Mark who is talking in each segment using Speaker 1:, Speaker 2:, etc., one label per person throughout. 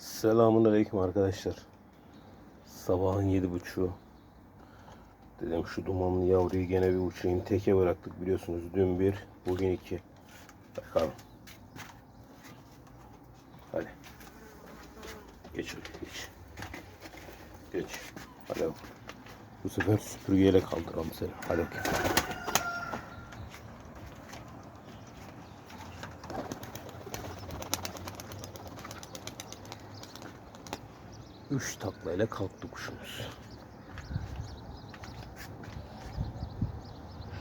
Speaker 1: Selamun Aleyküm arkadaşlar. Sabahın yedi buçuğu. Dedim şu dumanlı yavruyu gene bir uçayım. Teke bıraktık biliyorsunuz. Dün bir, bugün iki. Bakalım. Hadi. Geç geç. Geç. Hadi. Bu sefer süpürgeyle kaldıralım seni. Hadi bakayım. Üç taklayla kalktı kuşumuz.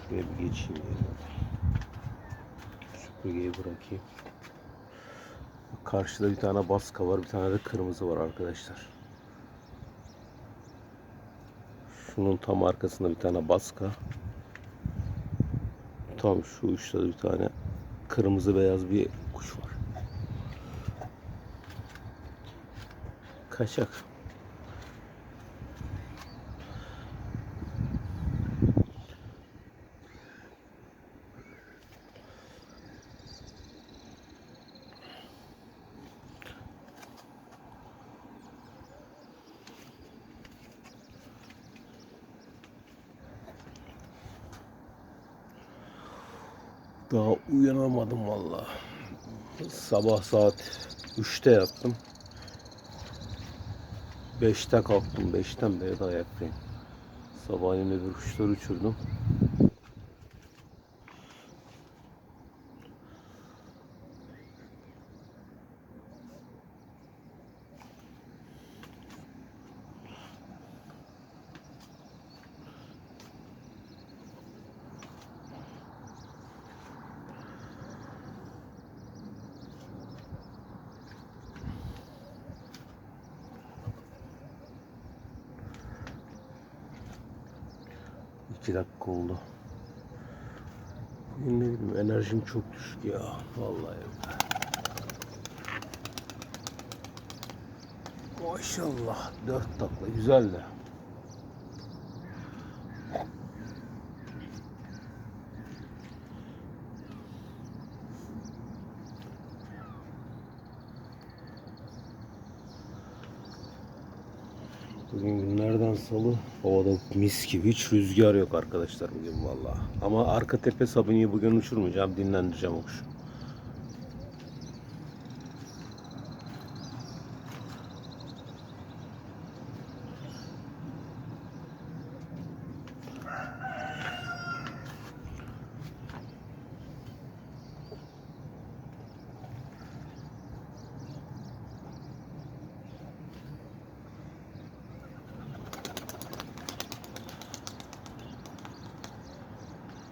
Speaker 1: Şuraya bir geçeyim. Süpürgeyi bırakayım. Karşıda bir tane baska var, bir tane de kırmızı var arkadaşlar. Şunun tam arkasında bir tane baska. Tam şu uçta bir tane kırmızı beyaz bir kuş var. Kaçak. Daha uyanamadım valla. Sabah saat 3'te yattım. 5'te kalktım. 5'ten beri ayaktayım. Sabahleyin öbür kuşları uçurdum. İki dakika oldu. Bugün ne bileyim enerjim çok düşük ya. Vallahi. Maşallah. Dört takla. Güzel de. Bugün günlerden salı. Havada mis gibi hiç rüzgar yok arkadaşlar bugün valla. Ama arka tepe sabuniyi bugün uçurmayacağım. Dinlendireceğim o kuşu.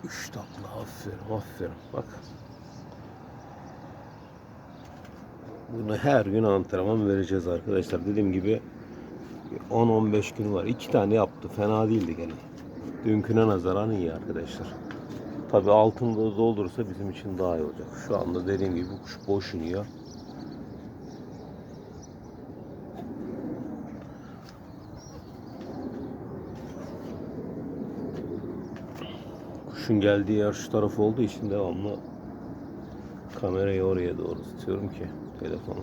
Speaker 1: Üç takla aferin aferin bak. Bunu her gün antrenman vereceğiz arkadaşlar. Dediğim gibi 10-15 gün var. İki tane yaptı. Fena değildi gene. Dünküne nazaran iyi arkadaşlar. Tabi altında da doldurursa bizim için daha iyi olacak. Şu anda dediğim gibi bu kuş boş iniyor. Kuşun geldiği yer şu taraf olduğu için devamlı kamerayı oraya doğru tutuyorum ki telefonu.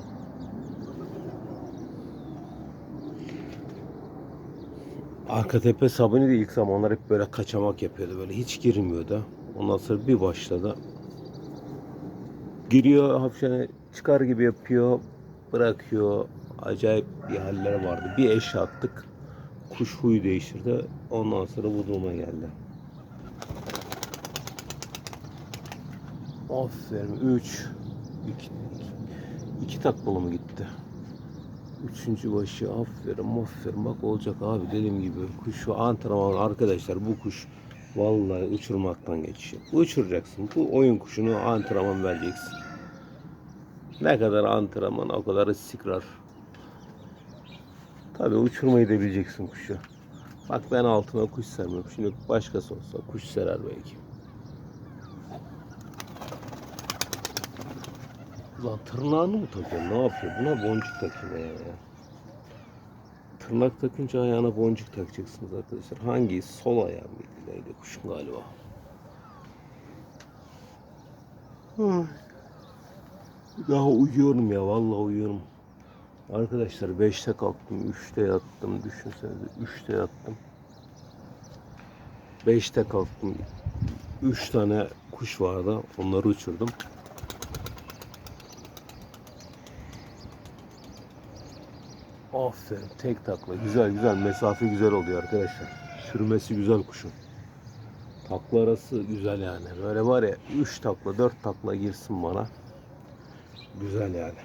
Speaker 1: Arka tepe sabuni de ilk zamanlar hep böyle kaçamak yapıyordu. Böyle hiç girmiyordu. Ondan sonra bir başladı. Giriyor hafifçe çıkar gibi yapıyor. Bırakıyor. Acayip bir haller vardı. Bir eş attık. Kuş huyu değiştirdi. Ondan sonra bu duruma geldi. Aferin. 3 2 2 taklalı mı gitti? Üçüncü başı aferin aferin bak olacak abi dediğim gibi kuşu antrenman arkadaşlar bu kuş vallahi uçurmaktan geçiyor. Uçuracaksın. Bu oyun kuşunu antrenman vereceksin. Ne kadar antrenman o kadar istikrar. Tabii uçurmayı da bileceksin kuşu. Bak ben altıma kuş sermiyorum. Şimdi başkası olsa kuş serer belki. Ulan tırnağını mı takıyorsun? Ne yapıyor? Buna boncuk takıyor ya. Tırnak takınca ayağına boncuk takacaksınız arkadaşlar. Hangi? Sol ayağı mıydı? Neydi? Kuşun galiba. Daha uyuyorum ya. Vallahi uyuyorum. Arkadaşlar 5'te kalktım, 3'te yattım. Düşünsenize 3'te yattım. 5'te kalktım. 3 tane kuş vardı. Onları uçurdum. Aferin tek takla. Güzel güzel. Mesafe güzel oluyor arkadaşlar. Sürmesi güzel kuşun. Takla arası güzel yani. Böyle var ya 3 takla 4 takla girsin bana. Güzel yani.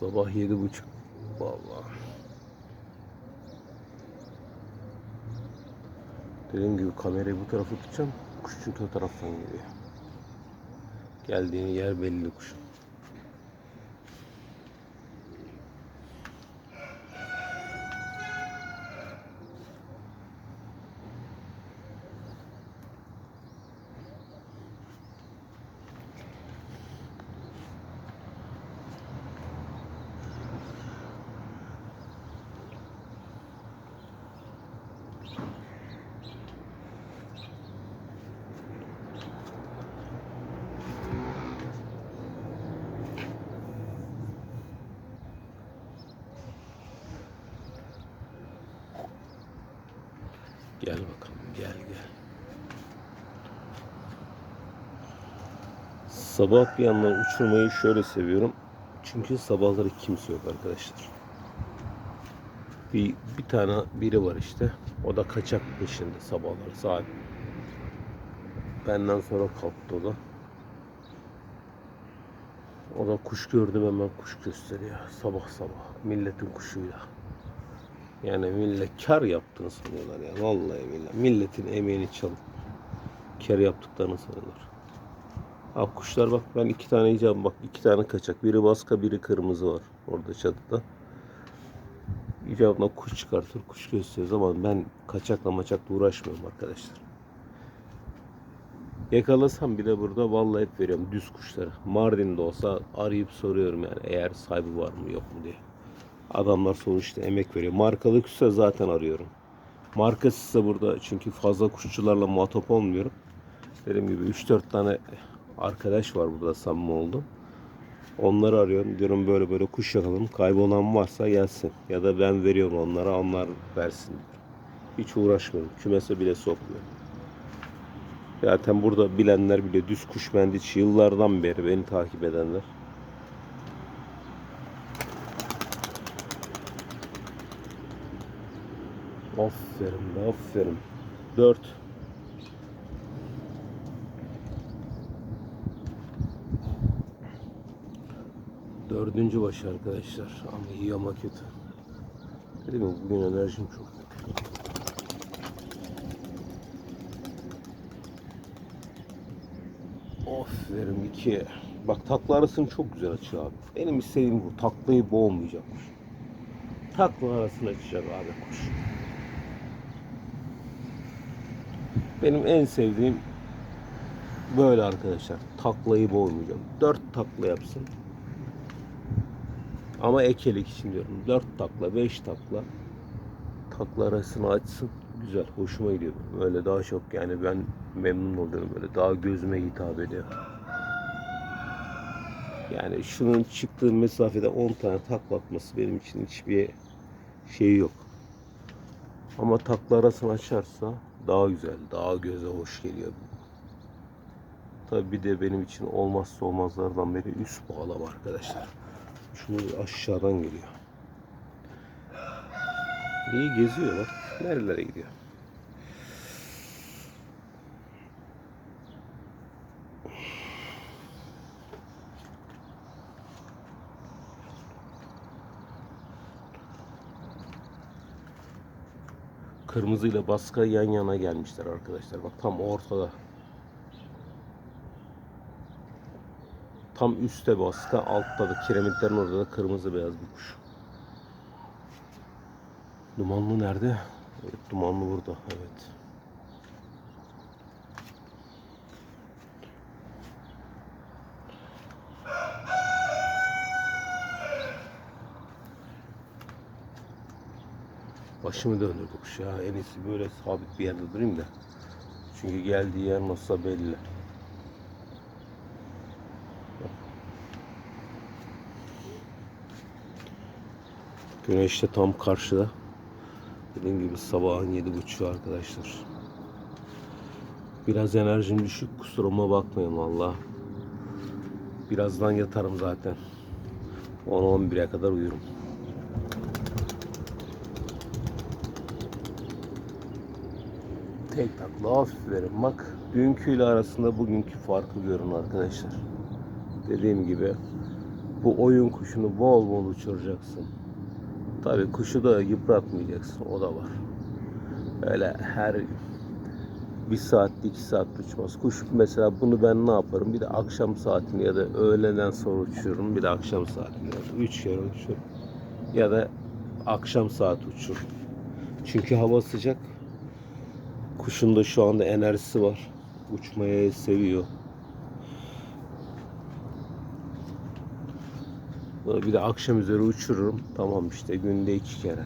Speaker 1: Sabah yedi buçuk. Vallahi. Dediğim gibi kamerayı bu tarafa tutacağım. Kuş çünkü o taraftan geliyor. Geldiğin yer belli kuşun. Gel bakalım gel gel. Sabah bir yandan uçurmayı şöyle seviyorum. Çünkü sabahları kimse yok arkadaşlar. Bir, bir tane biri var işte. O da kaçak peşinde sabahları saat. Benden sonra kalktı o da. O da kuş gördüm hemen kuş gösteriyor. Sabah sabah. Milletin kuşuyla. Yani millet kar yaptığını sanıyorlar ya. Vallahi billahi. Milletin emeğini çalıp kar yaptıklarını sanıyorlar. Ha kuşlar bak ben iki tane yiyeceğim bak iki tane kaçak. Biri baska biri kırmızı var orada çatıda. İcabına kuş çıkartır kuş gösterir ama ben kaçakla maçakla uğraşmıyorum arkadaşlar. Yakalasam bile burada vallahi hep veriyorum düz kuşları. Mardin'de olsa arayıp soruyorum yani eğer sahibi var mı yok mu diye. Adamlar sonuçta emek veriyor. Markalı kuşsa zaten arıyorum. Markasızsa burada çünkü fazla kuşçularla muhatap olmuyorum. Dediğim gibi 3-4 tane arkadaş var burada samimi oldum. Onları arıyorum. Diyorum böyle böyle kuş yakalım. Kaybolan varsa gelsin. Ya da ben veriyorum onlara onlar versin. Hiç uğraşmıyorum. Kümese bile sokmuyorum. Zaten burada bilenler bile düz kuş mendiç yıllardan beri beni takip edenler. Aferin be aferin. Dört. Dördüncü başı arkadaşlar. Ama iyi ama kötü. Dedim ya bugün enerjim çok kötü. Aferin iki. Bak takla arasını çok güzel açıyor abi. Benim istediğim bu. Taklayı boğmayacakmış. Takla arasını açacak abi kuş. Benim en sevdiğim böyle arkadaşlar. Taklayı boğmayacağım. Dört takla yapsın. Ama ekelik için diyorum. Dört takla, beş takla. Takla arasını açsın. Güzel, hoşuma gidiyor. Böyle daha çok yani ben memnun oluyorum. Böyle daha gözüme hitap ediyor. Yani şunun çıktığı mesafede 10 tane takla atması benim için hiçbir şeyi yok. Ama takla arasını açarsa daha güzel, daha göze hoş geliyor. Tabi bir de benim için olmazsa olmazlardan biri üst bağlama arkadaşlar. Şunu aşağıdan geliyor. İyi geziyor bak. Nerelere gidiyor? Kırmızıyla baska yan yana gelmişler arkadaşlar. Bak tam ortada. Tam üstte baska, altta da kiremitlerin orada da kırmızı beyaz bir kuş. Dumanlı nerede? Evet, dumanlı burada. Evet. Başımı döndü kuş ya. En iyisi böyle sabit bir yerde durayım da. Çünkü geldiği yer nasılsa belli. Güneş de tam karşıda. Dediğim gibi sabahın yedi buçuğu arkadaşlar. Biraz enerjim düşük kusuruma bakmayın valla. Birazdan yatarım zaten. 10-11'e kadar uyurum. Tek takla aferin bak. Dünküyle arasında bugünkü farkı görün arkadaşlar. Dediğim gibi bu oyun kuşunu bol bol uçuracaksın. Tabi kuşu da yıpratmayacaksın o da var. Öyle her bir saat iki saat uçmaz. Kuş mesela bunu ben ne yaparım? Bir de akşam saatini ya da öğleden sonra uçururum. Bir de akşam saatini üç kere uçururum. Ya da akşam saat uçururum. Çünkü hava sıcak. Kuşun da şu anda enerjisi var. Uçmayı seviyor. Bunu bir de akşam üzeri uçururum. Tamam işte günde iki kere.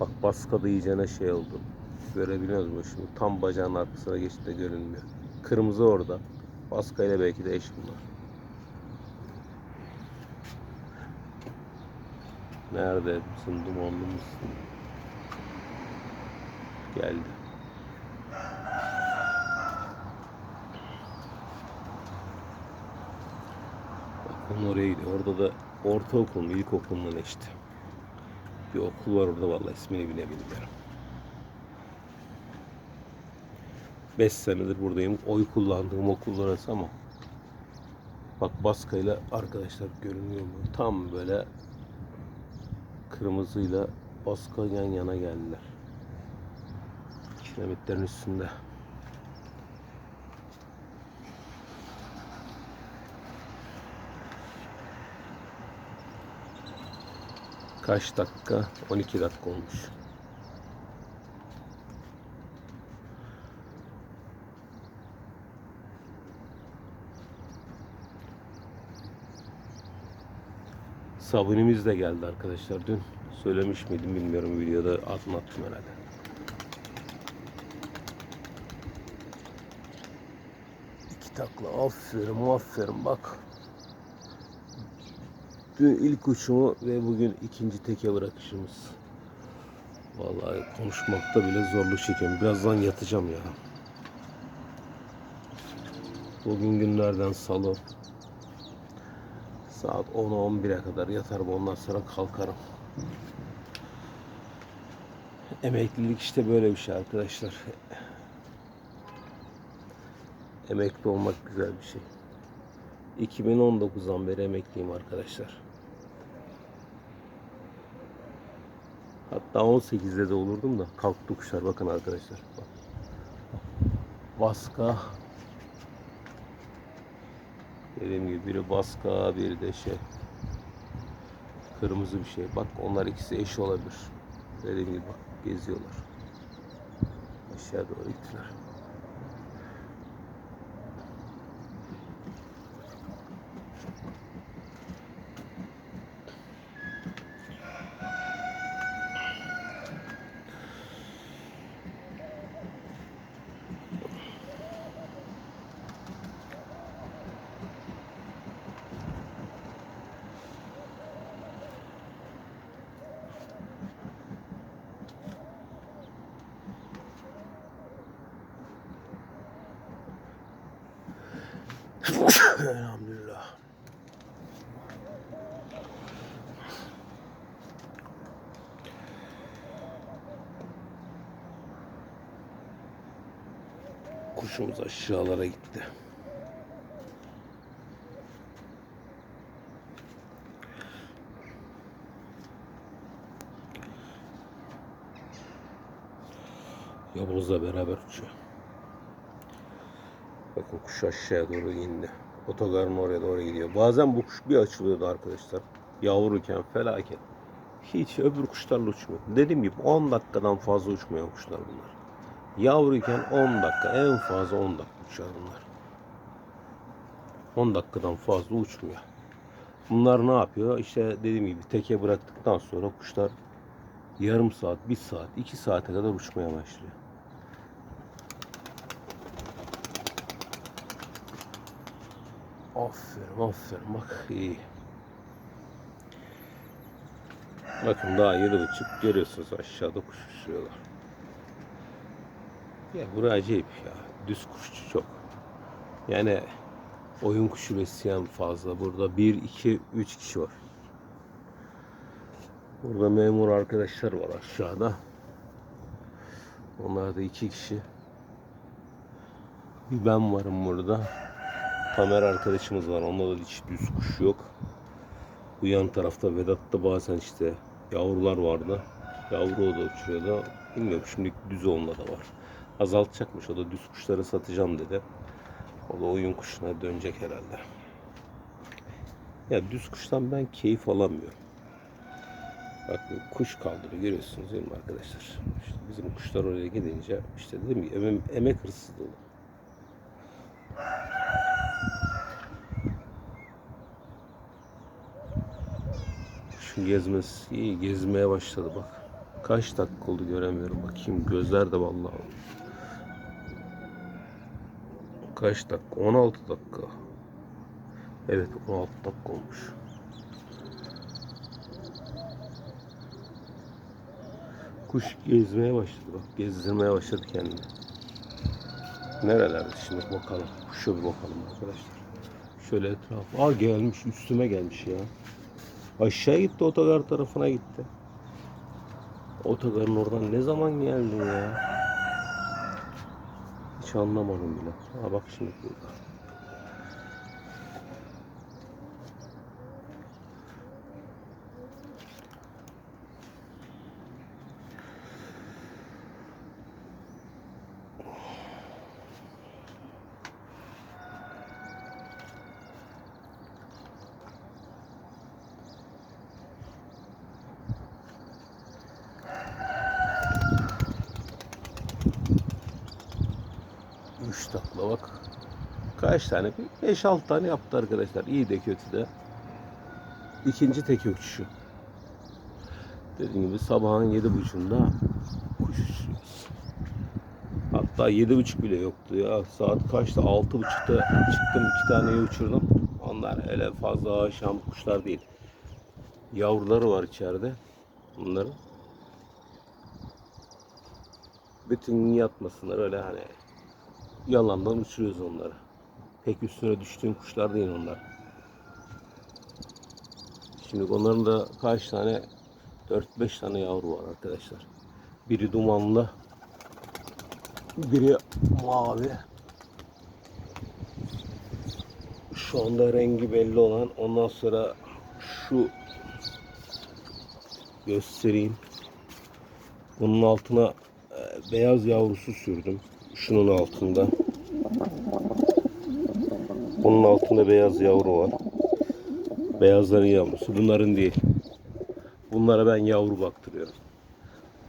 Speaker 1: Bak baskada iyicene şey oldu. Görebiliyor musun şimdi? Tam bacağın arkasına geçti de görünmüyor. Kırmızı orada. Baskayla belki de eş bunlar. Nerede bizim dumanlımız? Geldi. Bakın oraya gidiyor. Orada da ortaokul mu ilkokul mu ne işte. Bir okul var orada vallahi ismini bile bilmiyorum. 5 senedir buradayım. Oy kullandığım okul orası ama bak baskayla arkadaşlar görünüyor mu? Tam böyle kırmızıyla baska yan yana geldiler. Kiremitlerin üstünde. Kaç dakika? 12 dakika olmuş. Sabunimiz de geldi arkadaşlar dün. Söylemiş miydim bilmiyorum videoda anlattım herhalde. İki takla aferin aferin bak. Dün ilk uçumu ve bugün ikinci teke bırakışımız. Vallahi konuşmakta bile zorluk çekiyorum. Birazdan yatacağım ya. Bugün günlerden salı. Saat 10'a 11'e kadar yatarım. Ondan sonra kalkarım. Emeklilik işte böyle bir şey arkadaşlar. Emekli olmak güzel bir şey. 2019'dan beri emekliyim arkadaşlar. Hatta 18'de de olurdum da kalktı kuşlar bakın arkadaşlar. Bak. Baska. Dediğim gibi biri baska biri de şey. Kırmızı bir şey. Bak onlar ikisi eş olabilir. Dediğim gibi bak geziyorlar. Aşağı doğru gittiler. Elhamdülillah. Kuşumuz aşağılara gitti. Yavuz'la beraber uçuyor. Bakın kuş aşağıya doğru indi. Otogarın oraya doğru gidiyor. Bazen bu kuş bir açılıyordu arkadaşlar. Yavruyken felaket. Hiç öbür kuşlarla uçmuyor. Dediğim gibi 10 dakikadan fazla uçmayan kuşlar bunlar. Yavruyken 10 dakika en fazla 10 dakika uçar bunlar. 10 dakikadan fazla uçmuyor. Bunlar ne yapıyor? İşte dediğim gibi teke bıraktıktan sonra kuşlar yarım saat, bir saat, iki saate kadar uçmaya başlıyor. Aferin aferin bak iyi. Bakın daha yedi buçuk görüyorsunuz aşağıda kuş uçuruyorlar. Ya burası acayip ya. Düz kuşçu çok. Yani oyun kuşu besleyen fazla. Burada bir, iki, üç kişi var. Burada memur arkadaşlar var aşağıda. Onlar da iki kişi. Bir ben varım burada. Tamer arkadaşımız var. Onda da hiç düz kuş yok. Bu yan tarafta Vedat'ta bazen işte yavrular vardı. Yavru o da uçuyordu. Bilmiyorum şimdi düz onunla da var. Azaltacakmış o da düz kuşları satacağım dedi. O da oyun kuşuna dönecek herhalde. Ya düz kuştan ben keyif alamıyorum. Bak kuş kaldırıyor görüyorsunuz değil mi arkadaşlar? İşte bizim kuşlar oraya gidince işte dedim ki emek, emek hırsızlığı. Şu gezmesi iyi gezmeye başladı bak. Kaç dakika oldu göremiyorum bakayım gözler de vallahi. Kaç dakika? 16 dakika. Evet 16 dakika olmuş. Kuş gezmeye başladı bak. Gezdirmeye başladı kendini. Nerelerde şimdi bakalım. Kuşa bir bakalım arkadaşlar. Şöyle etraf. Aa gelmiş üstüme gelmiş ya. Aşağı gitti otogar tarafına gitti. Otogarın oradan ne zaman geldin ya? Hiç anlamadım bile. Ha bak şimdi burada. Takla bak. Kaç tane? 5-6 tane yaptı arkadaşlar. İyi de kötü de. İkinci tek uçuşu. Dediğim gibi sabahın yedi buçuğunda kuş uçuruyoruz. Hatta yedi buçuk bile yoktu ya. Saat? Altı buçukta çıktım. iki taneyi uçurdum. Onlar öyle fazla aşam kuşlar değil. Yavruları var içeride. Bunların. Bütün yatmasınlar öyle hani yalandan uçuruyoruz onları. Pek üstüne düştüğüm kuşlar değil onlar. Şimdi onların da kaç tane 4-5 tane yavru var arkadaşlar. Biri dumanlı, biri mavi. Şu anda rengi belli olan ondan sonra şu göstereyim. Bunun altına e, beyaz yavrusu sürdüm. Şunun altında. Bunun altında beyaz yavru var. Beyazların yavrusu. Bunların değil. Bunlara ben yavru baktırıyorum.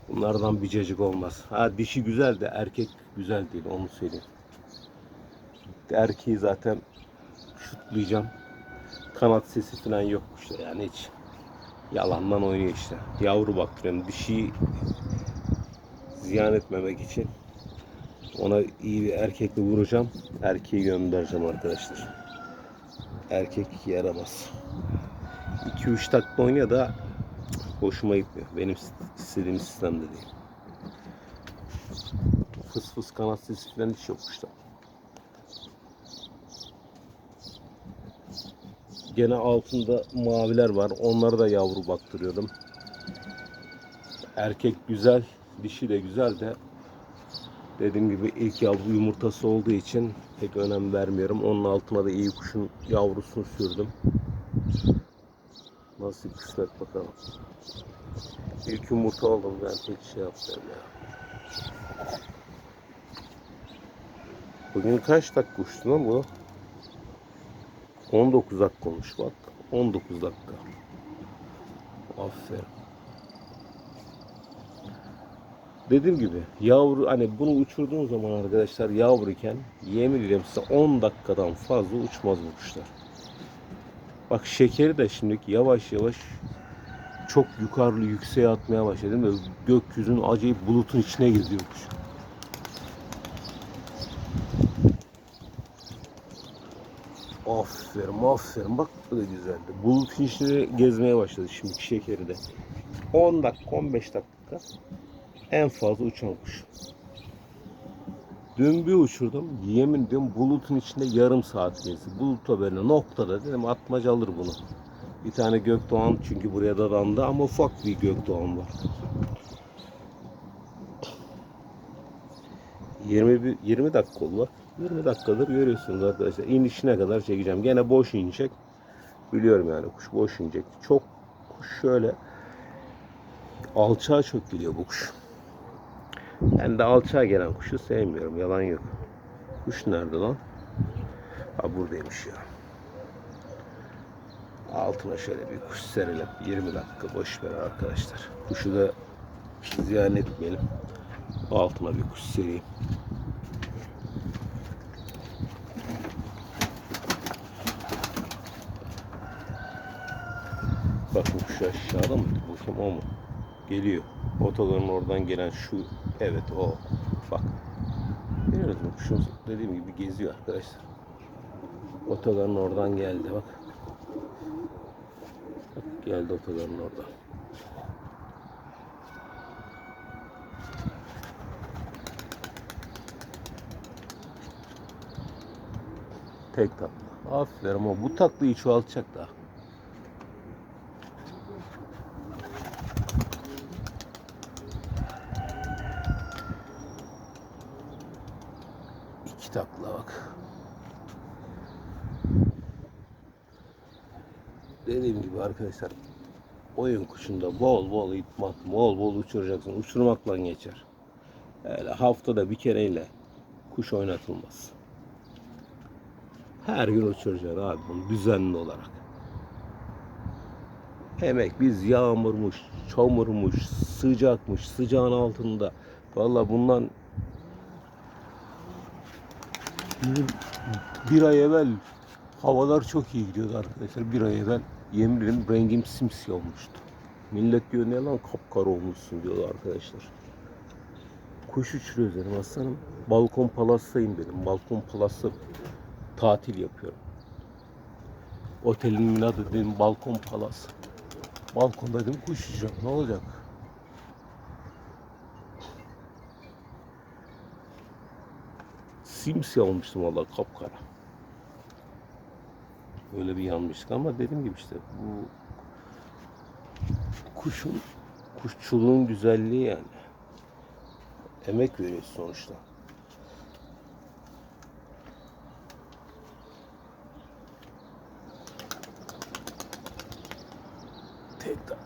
Speaker 1: Bunlardan bir cacık olmaz. Ha dişi güzel de erkek güzel değil onu söyleyeyim. Erkeği zaten şutlayacağım. Kanat sesi falan yok işte yani hiç. Yalandan oynuyor işte. Yavru baktırıyorum. Dişiyi ziyan etmemek için ona iyi bir erkekle vuracağım. Erkeği göndereceğim arkadaşlar. Erkek yaramaz. 2-3 dakika oynuyor da hoşuma gitmiyor. Benim istediğim sistemde değil. Fıs fıs kanat sesi falan hiç yok kuşta. Gene altında maviler var. Onları da yavru baktırıyorum. Erkek güzel, dişi de güzel de dediğim gibi ilk yavru yumurtası olduğu için pek önem vermiyorum. Onun altına da iyi kuşun yavrusunu sürdüm. Nasıl kısmet bakalım. İlk yumurta aldım ben pek şey yapmıyorum ya. Bugün kaç dakika uçtu lan bu? 19 dakika olmuş bak. 19 dakika. Aferin. Dediğim gibi yavru hani bunu uçurduğun zaman arkadaşlar yavruyken yemin ediyorum size 10 dakikadan fazla uçmaz bu kuşlar. Bak şekeri de şimdi yavaş yavaş çok yukarı yükseğe atmaya başladı ve gökyüzünün acayip bulutun içine geziyor kuş. Aferin aferin bak bu da güzeldi. Bulutun içine gezmeye başladı şimdi şekeri de. 10 dakika 15 dakika en fazla uçan kuş. Dün bir uçurdum. Yemin ediyorum bulutun içinde yarım saat gezdi. Bulutta böyle noktada dedim atmaca alır bunu. Bir tane gökdoğan çünkü buraya dadandı ama ufak bir gökdoğan var. 20, 20 dakika oldu bak. 20 dakikadır görüyorsunuz arkadaşlar. İnişine kadar çekeceğim. Gene boş inecek. Biliyorum yani kuş boş inecek. Çok kuş şöyle alçağa çok geliyor bu kuş. Ben de alçağa gelen kuşu sevmiyorum. Yalan yok. Kuş nerede lan? Ha buradaymış ya. Altına şöyle bir kuş serelim. 20 dakika boş ver arkadaşlar. Kuşu da ziyan etmeyelim. Altına bir kuş sereyim. Bakın kuş aşağıda mı? Bakayım o mu? Geliyor. Otogarın oradan gelen şu. Evet o. Bak. Görüyoruz mu? Kuşun dediğim gibi geziyor arkadaşlar. Otogarın oradan geldi bak. Bak geldi otogarın oradan. Tek takla. Aferin ama bu taklayı çoğaltacak daha. İki takla bak. Dediğim gibi arkadaşlar oyun kuşunda bol bol itmak, bol bol uçuracaksın. Uçurmakla geçer. Öyle haftada bir kereyle kuş oynatılmaz. Her gün uçuracaksın abi bunu düzenli olarak. Emek biz yağmurmuş, çamurmuş, sıcakmış, sıcağın altında. Valla bundan bir, bir ay evvel havalar çok iyi gidiyordu arkadaşlar. Bir ay evvel yemin ederim rengim simsiyah olmuştu. Millet diyor ne lan kapkara olmuşsun diyorlar arkadaşlar. Kuş uçuruyoruz dedim aslanım. Balkon Palas'tayım dedim. Balkon Palas'ta tatil yapıyorum. Otelimin adı dedim Balkon Palas. Balkonda dedim kuş uçacağım. Ne olacak? Simsiyah olmuştum valla kapkara. Öyle bir yanmıştık ama dediğim gibi işte bu kuşun kuşçuluğun güzelliği yani. Emek veriyorsun sonuçta. Tek takla.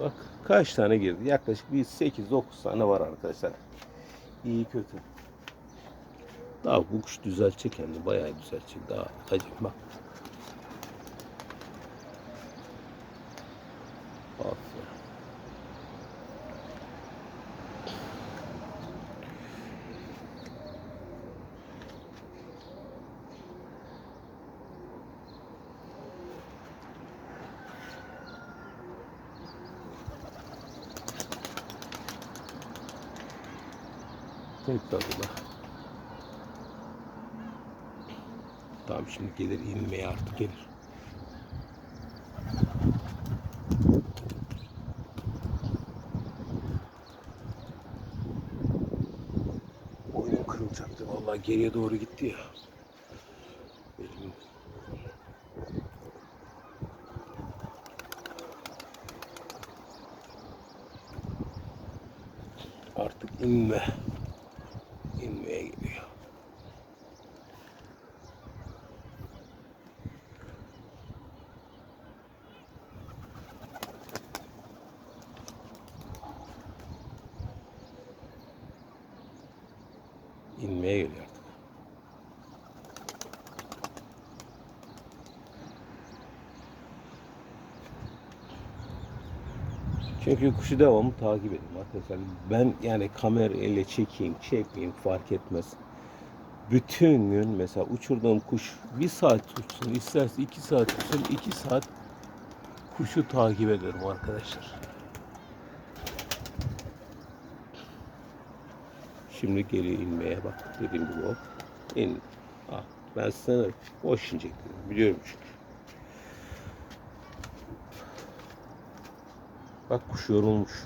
Speaker 1: Bak kaç tane girdi? Yaklaşık bir 8-9 tane var arkadaşlar. İyi kötü. Daha bu kuş düzelecek kendini. Bayağı düzelecek. Daha acayip bak. Aferin. Tek takla. Gelir inmeye artık gelir. Boynum kırılacaktı. Vallahi geriye doğru gitti ya. Artık inme. İnmeye gidiyor. İnmeye geliyor artık. Çünkü kuşu devamlı takip edin arkadaşlar. Ben yani kamera ile çekeyim, çekmeyeyim fark etmez. Bütün gün mesela uçurduğum kuş bir saat tutsun, isterse iki saat tutsun, iki saat kuşu takip ederim arkadaşlar. Şimdi geri inmeye bak. Dediğim gibi hop. İn. Ah, ben sana boş inecek. Biliyorum çünkü. Bak kuş yorulmuş.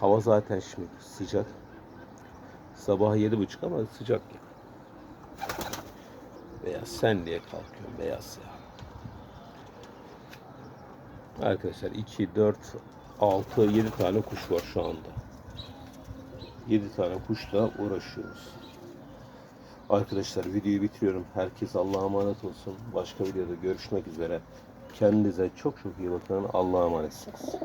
Speaker 1: Hava zaten şimdi sıcak. Sabah yedi buçuk ama sıcak ya. Beyaz sen diye kalkıyorum beyaz ya. Arkadaşlar 2, 4, 6, 7 tane kuş var şu anda. 7 tane kuşla uğraşıyoruz. Arkadaşlar videoyu bitiriyorum. Herkes Allah'a emanet olsun. Başka videoda görüşmek üzere. Kendinize çok çok iyi bakın. Allah'a emanetsiniz.